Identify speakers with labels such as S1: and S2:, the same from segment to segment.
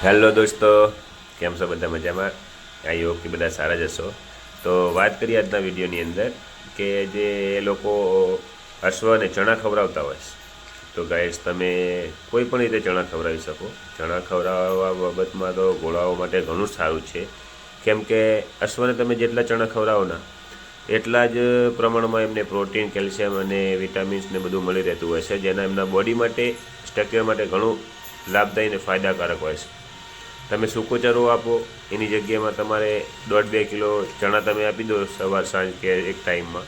S1: Hello દોસ્તો, કેમ છો બધા મજામાં? આઈ હોપ કે બધા સારા જ હશો. તો વાત કરીએ આજના વિડીયોની અંદર કે જે લોકો અશ્વને ચણા ખવડાવતા હોય છે. તો ગાઈસ તમે કોઈ પણ રીતે ચણા ખવડાવી શકો. ચણા ખવડાવવા બાબતમાં તો ઘોડાઓ માટે ઘણું સારું છે. કેમ કે અશ્વને તમે જેટલા ચણા ખવડાવો ના, એટલા જ પ્રમાણમાં એમને પ્રોટીન, કેલ્શિયમ અને વિટામિન્સ ને બધું મળી રહેતું હોય છે, જેના એમના બોડી માટે સ્ટ્રક્ચર માટે ઘણું લાભદાયી અને ફાયદાકારક હોય છે. તમે સૂકો ચારો આપો, એની જગ્યામાં તમારે દોઢ બે કિલો ચણા તમે આપી દો સવાર સાંજ કે એક ટાઈમમાં,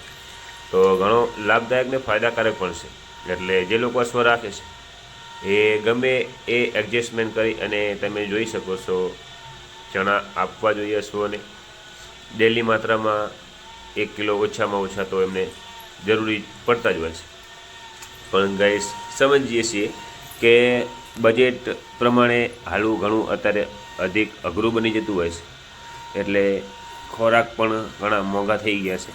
S1: તો ઘણો લાભદાયક ને ફાયદાકારક પણ છે. એટલે જે લોકો અશ્વ રાખે છે, એ ગમે એ એડજસ્ટમેન્ટ કરી અને તમે જોઈ શકો છો, ચણા આપવા જોઈએ અશ્વને ડેલી માત્રામાં એક કિલો ઓછામાં ઓછા તો એમને જરૂરી પડતા જ હોય છે. પણ ગાઈસ સમજીએ છીએ કે બજેટ પ્રમાણે હાલવું ઘણું અત્યારે અધિક અઘરું બની જતું હોય છે. એટલે ખોરાક પણ ઘણા મોંઘા થઈ ગયા છે.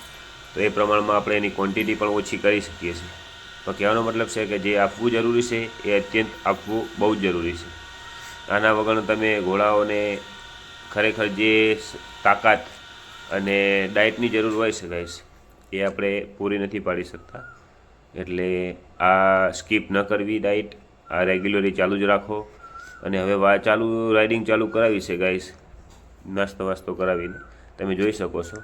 S1: તો એ પ્રમાણમાં આપણે એની ક્વોન્ટિટી પણ ઓછી કરી શકીએ છીએ. તો કહેવાનો મતલબ છે કે જે આપવું જરૂરી છે, એ અત્યંત આપવું બહુ જ જરૂરી છે. આના વગર તમે ઘોડાઓને ખરેખર જે તાકાત અને ડાયટની જરૂર હોય છે ગાઈસ એ આપણે પૂરી નથી પાડી શકતા. એટલે આ સ્કીપ ન કરવી ડાયટ આ રેગ્યુલરી ચાલુ જ રાખો. અને હવે ચાલુ રાઇડિંગ ચાલુ કરાવી છે ગાઈસ નાસ્તો વાસ્તો કરાવીને. તમે જોઈ શકો છો.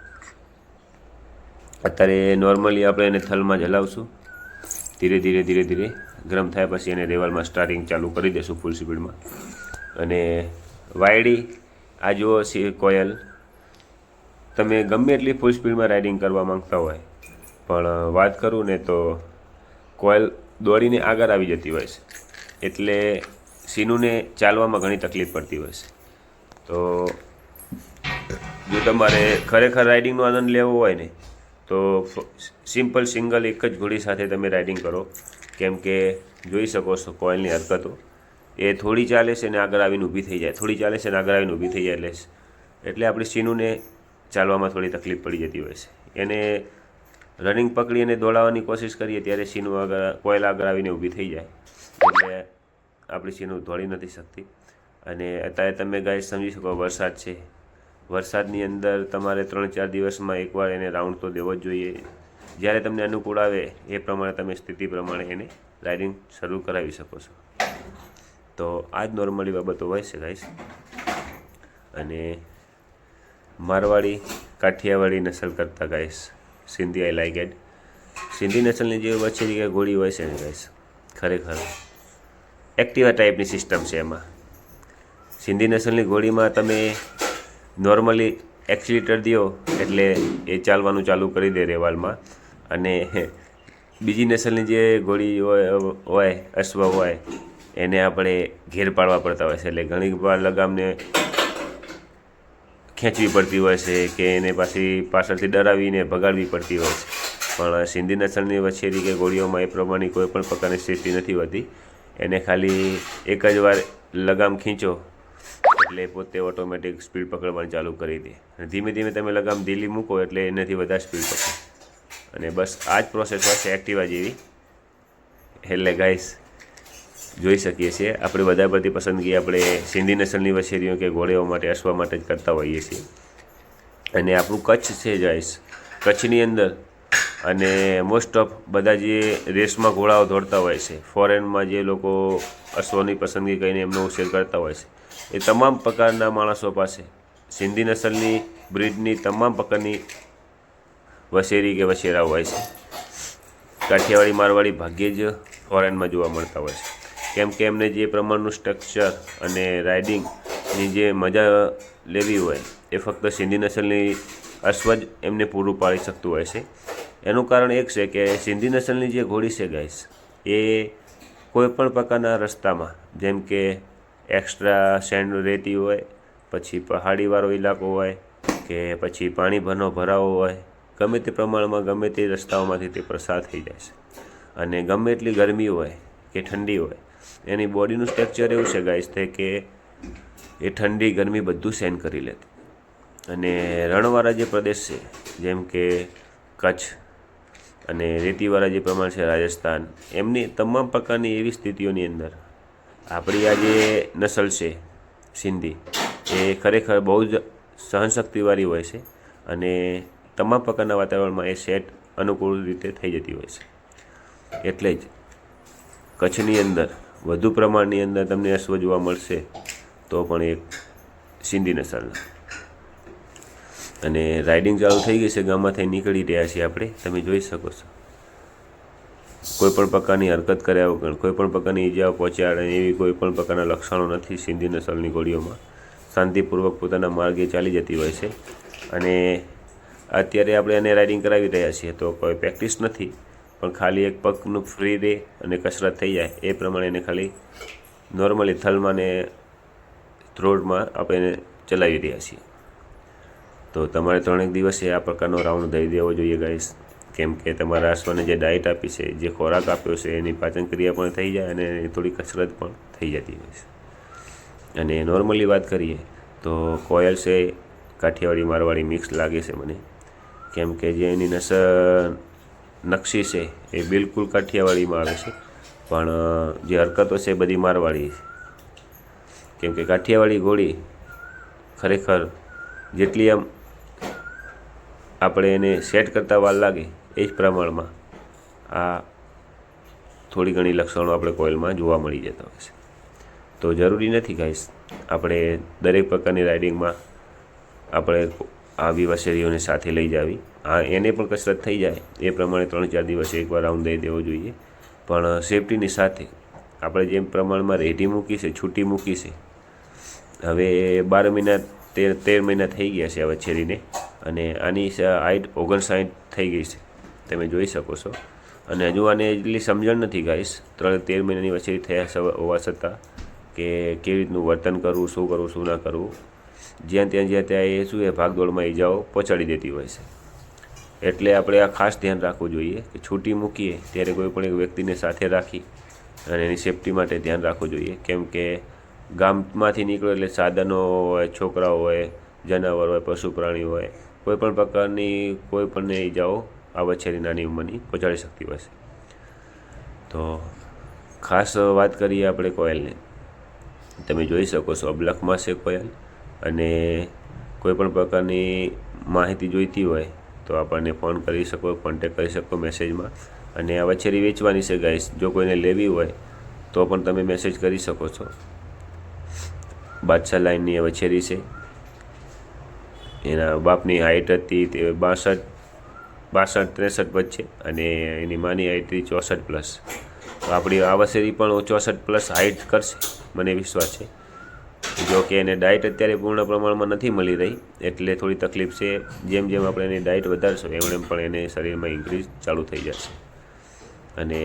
S1: અત્યારે નોર્મલી આપણે એને થલમાં જ હલાવશું ધીરે ધીરે ધીરે ધીરે. ગરમ થાય પછી એને રેવલમાં સ્ટાર્ટિંગ ચાલુ કરી દેશું ફૂલ સ્પીડમાં અને વાયડી, આ જુઓ છે કોયલ. તમે ગમે એટલી ફૂલ સ્પીડમાં રાઇડિંગ કરવા માંગતા હોય, પણ વાત કરું ને તો કોયલ દોડીને આગળ આવી જતી હોય છે. એટલે સીનુને ચાલવામાં ઘણી તકલીફ પડતી હોય છે. તો જો તમારે ખરેખર રાઇડિંગનો આનંદ લેવો હોય ને, તો સિમ્પલ સિંગલ એક જ ઘોડી સાથે તમે રાઇડિંગ કરો. કેમ કે જોઈ શકો છો કોઇલની હરકતો. એ થોડી ચાલે છે ને આગળ આવીને ઊભી થઈ જાય. થોડી ચાલે છે ને આગળ આવીને ઊભી થઈ જાય એટલે એટલે આપણી સીનુને ચાલવામાં થોડી તકલીફ પડી જતી હોય છે. એને રનિંગ પકડી અને દોડાવવાની કોશિશ કરીએ ત્યારે સીનું આગળ કોયલ આગળ આવીને ઊભી થઈ જાય. એટલે આપણી સીનું દોડી નથી શકતી. અને અત્યારે તમે ગાય સમજી શકો વરસાદ છે. વરસાદની અંદર તમારે ત્રણ ચાર દિવસમાં એકવાર એને રાઉન્ડ તો દેવો જ જોઈએ. જ્યારે તમને અનુકૂળ આવે એ પ્રમાણે તમે સ્થિતિ પ્રમાણે એને રાઇડિંગ શરૂ કરાવી શકો છો. તો આ જ નોર્મલી બાબતો હોય છે ગાઈસ અને મારવાડી, કાઠિયાવાડી નસલ કરતા guys Sindhi I like add Sindhi નસલની જે વચ્ચે કે ઘોડી હોય છે ને ગાઈસ ખરેખર એક્ટિવા ટાઈપની સિસ્ટમ છે એમાં. સિંધી નસલની ઘોડીમાં તમે નોર્મલી એક્સિલેટર દો એટલે એ ચાલવાનું ચાલુ કરી દે રેવાલમાં. અને બીજી નસલની જે ઘોડી હોય હોય, અશ્વ હોય, એને આપણે ઘેર પાડવા પડતા હોય છે. એટલે ઘણી વાર લગામને ખેંચવી પડતી હોય છે કે એને પાછી પાછળથી ડરાવીને ભગાડવી પડતી હોય છે. પણ સિંધી નસલની વછેરી કે ગોળીઓમાં એ પ્રમાણેની કોઈ પણ પ્રકારની સ્થિતિ નથી હોતી. એને ખાલી એક જ વાર લગામ ખીંચો, એટલે પોતે ઓટોમેટિક સ્પીડ પકડવાનું ચાલુ કરી દે. અને ધીમે ધીમે તમે લગામ ઢીલી મૂકો, એટલે એનાથી વધારે સ્પીડ પકડે. અને બસ આ જ પ્રોસેસ હોય છે એક્ટિવા જેવી. એટલે ગાઈસ જોઈ શકીએ છીએ. આપણે વધારે પડતી પસંદગી આપણે સિંધી નસલની વછેરીઓ કે ઘોડીઓ માટે અસવા માટે જ કરતા હોઈએ છીએ. અને આપણું કચ્છ છે જાઈશ કચ્છની અંદર અને મોસ્ટ ઓફ બધા જે રેસમાં ઘોડાઓ દોડતા હોય છે ફોરેનમાં જે લોકો અશ્વની પસંદગી કરીને એમનો ઉછેર કરતા હોય છે, એ તમામ પ્રકારના માણસો પાસે, સિંધી નસલની બ્રિડની તમામ પ્રકારની વસેરી કે વસેરા હોય છે. કાઠિયાવાડી મારવાડી ભાગ્યે જ ફોરેનમાં જોવા મળતા હોય છે. કેમ કે એમને જે પ્રમાણનું સ્ટ્રક્ચર અને રાઇડિંગની જે મજા લેવી હોય, એ ફક્ત સિંધી નસલની અશ્વ જ એમને પૂરું પાડી શકતું હોય છે. એનું કારણ એક છે કે સિંધી નસલની જે ઘોડી છે ગાઈસ એ કોઈપણ પ્રકારના રસ્તામાં, જેમ કે એક્સ્ટ્રા સેન્ડ રહેતી હોય, પછી પહાડીવાળો ઇલાકો હોય, કે પછી પાણી ભરનો ભરાવો હોય, ગમે તે પ્રમાણમાં, ગમે તે રસ્તાઓમાંથી તે પસાર થઈ જાય છે. અને ગમે એટલી ગરમી હોય કે ઠંડી હોય, એની બોડીનું સ્ટ્રક્ચર એવું છે ગાઈસ તે કે એ ઠંડી, ગરમી બધું સહન કરી લેતી. અને રણવાળા જે પ્રદેશ છે, જેમ કે કચ્છ અને રેતીવાળા જે પ્રમાણ છે, રાજસ્થાન, એમની તમામ પ્રકારની એવી સ્થિતિઓની અંદર આપણી આ જે નસલ છે, સિંધી, એ ખરેખર બહુ જ સહનશક્તિવાળી હોય છે અને તમામ પ્રકારના વાતાવરણમાં એ સેટ અનુકૂળ રીતે થઈ જતી હોય છે. એટલે જ કચ્છની અંદર વધુ પ્રમાણની અંદર તમને અશ્વ જોવા મળશે. તો પણ એક સિંધી નસલના અને રાઇડિંગ ચાલુ થઈ ગઈ છે ગામમાંથી નીકળી રહ્યા છીએ આપણે. તમે જોઈ શકો છો. કોઈ પણ પ્રકારની હરકત કર્યા વગર, કોઈ પણ પ્રકારની ઈજાઓ પહોંચ્યા એવી કોઈ પણ પ્રકારના લક્ષણો નથી સિંધી નસલની ગોળીઓમાં. શાંતિપૂર્વક પોતાના માર્ગે ચાલી જતી હોય છે. અને અત્યારે આપણે એને રાઇડિંગ કરાવી રહ્યા છીએ, તો કોઈ પ્રેક્ટિસ નથી. પણ ખાલી એક પગનું ફ્રી રહે અને કસરત થઈ જાય. એ પ્રમાણે એને ખાલી નોર્મલી થલમાં ને રોડમાં આપણે એને ચલાવી રહ્યા છીએ. તો તમારે ત્રણેક દિવસે આ પ્રકારનો રાઉન્ડ દઈ દેવો જોઈએ ગાઈસ કેમ કે તમારા અશ્વને જે ડાયટ આપી છે, જે ખોરાક આપ્યો છે, એની પાચન ક્રિયા પણ થઈ જાય અને થોડી કસરત પણ થઈ જતી હોય છે. અને નોર્મલી વાત કરીએ, તો કોયલ છે, કાઠિયાવાડી મારવાડી મિક્સ લાગે છે મને. કેમ કે જે એની નસ, નકશી છે, એ બિલકુલ કાઠિયાવાડીમાં આવે છે. પણ જે હરકતો છે બધી મારવાડી છે. કેમ કે કાઠિયાવાડી ઘોડી ખરેખર જેટલી આમ આપણે એને સેટ કરતાં વાર લાગે એ જ પ્રમાણમાં આ થોડી ઘણી લક્ષણો આપણે કોઇલમાં જોવા મળી જતા હોય છે. તો જરૂરી નથી ગાઈસ આપણે દરેક પ્રકારની રાઇડિંગમાં આપણે આવી વસેરીઓને સાથે લઈ જાવી. આ એને પણ કસરત થઈ જાય, એ પ્રમાણે ત્રણ ચાર દિવસે એકવાર રાઉન્ડ દઈ દેવો જોઈએ. પણ સેફટીની સાથે આપણે જેમ પ્રમાણમાં રેઢી મૂકી છે, છૂટી મૂકી છે હવે બાર મહિના, તેર તેર મહિના થઈ ગયા છે હવે વછેરીને અને આની હાઈટ ઓગણસાઠ થઈ ગઈ છે. તમે જોઈ શકો છો. અને હજુ આને એટલી સમજણ નથી ગાઈશ ત્રણ, તેર મહિનાની વછેરી થયા હોવા છતાં કે કેવી રીતનું વર્તન કરવું, શું કરવું, શું ના કરવું. જ્યાં ત્યાં જ્યાં ત્યાં એ શું એ ભાગદોડમાં ઈજાઓ પહોંચાડી દેતી હોય છે. એટલે આપણે આ ખાસ ધ્યાન રાખવું જોઈએ કે છૂટી મૂકીએ, ત્યારે કોઈ પણ એક વ્યક્તિને સાથે રાખી અને એની સેફટી માટે ધ્યાન રાખવું જોઈએ. કેમ કે ગામમાંથી નીકળો એટલે સાધનો હોય, છોકરાઓ હોય, જનાવર હોય પશુ પ્રાણી હોય, કોઈ પણ પ્રકારની કોઈ પણને ઈજાઓ આ વછેરી નાની ઉંમરની પહોંચાડી શકતી હોય છે. તો ખાસ વાત કરીએ આપણે કોયલને. તમે જોઈ શકો છો અબલખમાં છે કોયલ અને કોઈ પણ પ્રકારની માહિતી જોઈતી હોય તો આપણને ફોન કરી શકો કોન્ટેક કરી શકો મેસેજમાં અને આ વછેરી વેચવાની છે ગાઈસ જો કોઈને લેવી હોય તો પણ તમે મેસેજ કરી શકો છો. બાદશાહ લાઇનની વછેરી છે. એના બાપની હાઇટ હતી તે બાસઠ બાસઠ, ત્રેસઠ વચ્ચે અને એની માની હાઇટ હતી ચોસઠ પ્લસ તો આપણી આ વછેરી પણ ચોસઠ પ્લસ હાઇટ કરશે, મને વિશ્વાસ છે. જો કે એને ડાયટ અત્યારે પૂર્ણ પ્રમાણમાં નથી મળી રહી, એટલે થોડી તકલીફ છે. જેમ જેમ આપણે એની ડાયટ વધારશું એમ એમ પણ એને શરીરમાં ઇન્ક્રીઝ ચાલુ થઈ જશે. અને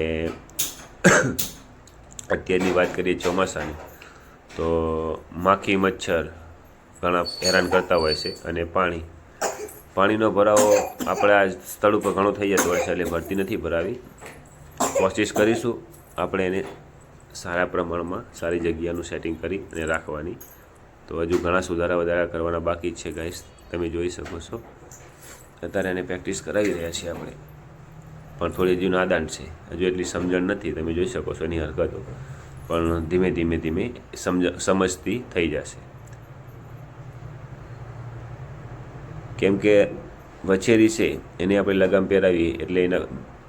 S1: અત્યારની વાત કરીએ ચોમાસાની. તો માખી, મચ્છર ઘણા હેરાન કરતા હોય છે અને પાણી. પાણીનો ભરાવો આપણે આ સ્થળ ઉપર ઘણો થઈ જતો હોય છે એટલે ભરતી નથી ભરાવી. કોશિશ કરીશું આપણે એને સારા પ્રમાણમાં સારી જગ્યાનું સેટિંગ કરી અને રાખવાની. તો હજુ ઘણા સુધારા વધારા કરવાના બાકી છે ગાઈસ તમે જોઈ શકો છો. અત્યારે એને પ્રેક્ટિસ કરાવી રહ્યા છીએ આપણે. પણ થોડી હજુ નાદાન છે. હજુ એટલી સમજણ નથી. તમે જોઈ શકો છો એની હરકતો. પણ ધીમે ધીમે ધીમે સમજ, સમજતી થઈ જશે. કેમ કે વછેરી છે, એને આપણે લગામ પહેરાવીએ એટલે એના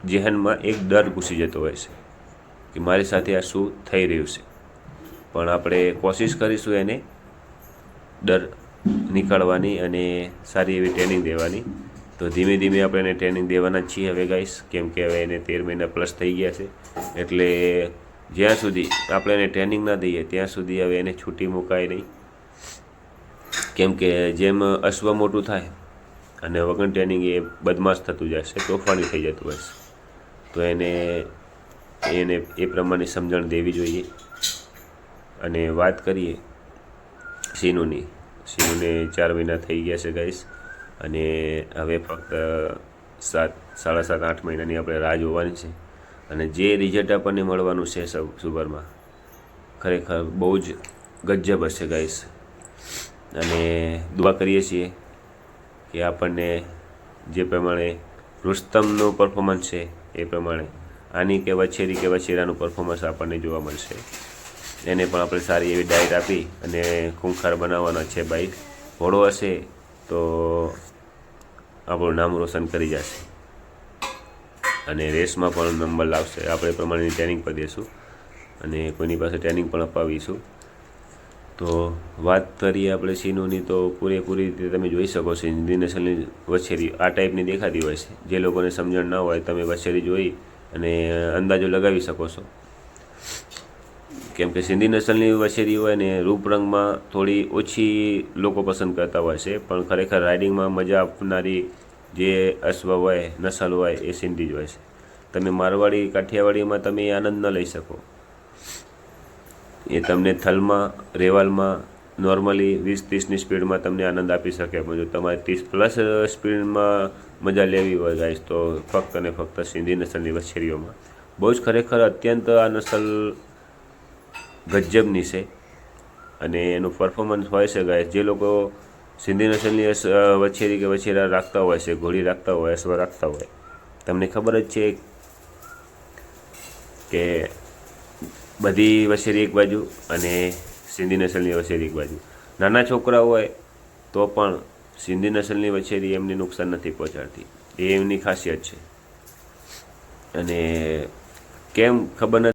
S1: જેહનમાં એક ડર ઘૂસી જતો હોય છે, કે મારી સાથે આ શું થઈ રહ્યું છે. પણ આપણે કોશિશ કરીશું એને ડર નીકાળવાની અને સારી એવી ટ્રેનિંગ દેવાની. તો ધીમે ધીમે આપણે એને ટ્રેનિંગ દેવાના છીએ હવે ગાઈશ કેમ કે હવે એને તેર મહિના પ્લસ થઈ ગયા છે, એટલે જ્યાં સુધી આપણે એને ટ્રેનિંગ ના દઈએ, ત્યાં સુધી હવે એને છૂટી મુકાય નહીં. કેમ કે જેમ અશ્વ મોટું થાય અને વગર ટ્રેનિંગ એ બદમાશ થતું જશે તોફાની થઈ જતું હશે તો એને એને એ પ્રમાણે સમજણ દેવી જોઈએ. અને વાત કરીએ સિનુની. સિનુને ચાર મહિના થઈ ગયા છે ગાઈશ અને હવે ફક્ત સાત, સાડા સાત, આઠ મહિનાની આપણે રાહ જોવાની છે. અને જે રિઝલ્ટ આપણને મળવાનું છે સુપરમાં ખરેખર બહુ જ ગજબ હશે ગાઈસ અને દુઆ કરીએ છીએ કે આપણને જે પ્રમાણે રુસ્તમનું પરફોર્મન્સ છે એ પ્રમાણે, આની કે વછેરી કે વછેરાનું પરફોર્મન્સ આપણને જોવા મળશે. એને પણ આપણે સારી એવી ડાયટ આપી અને ખૂંખાર બનાવવાનો છે ભાઈ ઘોડો હશે તો આપણું નામ રોશન કરી જશે. અને રેસમાં પણ નંબર લાવશે. આપણે પ્રમાણેની ટ્રેનિંગ પર દઈશું અને કોઈની પાસે ટ્રેનિંગ પણ અપાવીશું. તો વાત કરીએ આપણે સિનોની, તો પૂરેપૂરી રીતે તમે જોઈ શકો છો હિન્દી નસલની વછેરી આ ટાઈપની દેખાતી હોય છે. જે લોકોને સમજણ ના હોય, તમે વછેરી જોઈ અને અંદાજો લગાવી શકો છો. કેમ કે સિંધી નસલની વછેરી હોય ને રૂપરંગમાં થોડી ઓછી લોકો પસંદ કરતા હોય છે, પણ ખરેખર રાઇડિંગમાં મજા આપનારી જે અશ્વ હોય, નસલ હોય, એ સિંધી જ હોય છે. તમે મારવાડી, કાઠિયાવાડીમાં તમે આનંદ ન લઈ શકો. એ તમને થલમાં, રેવાલમાં નોર્મલી વીસ, ત્રીસની સ્પીડમાં તમને આનંદ આપી શકે. પણ જો તમારે ત્રીસ પ્લસ સ્પીડમાં મજા લેવી હોય ગાઈશ તો ફક્ત અને ફક્ત સિંધી નસલની વછેરીઓમાં. બહુ જ ખરેખર અત્યંત આ નસલ ગજબની છે. અને એનું પરફોર્મન્સ હોય છે ગાઈસ જે લોકો સિંધી નસલની વછેરી કે વછેરા રાખતા હોય છે, ઘોડી રાખતા હોય અશ્વ રાખતા હોય, તમને ખબર જ છે કે બધી વછેરી એક બાજુ અને સિંધી નસલની વછેરી એક બાજુ. નાના છોકરા હોય તો પણ સિંધી નસલની વછેરી એમને નુકસાન નથી પહોંચાડતી. એ એમની ખાસિયત છે. અને કેમ ખબર નથી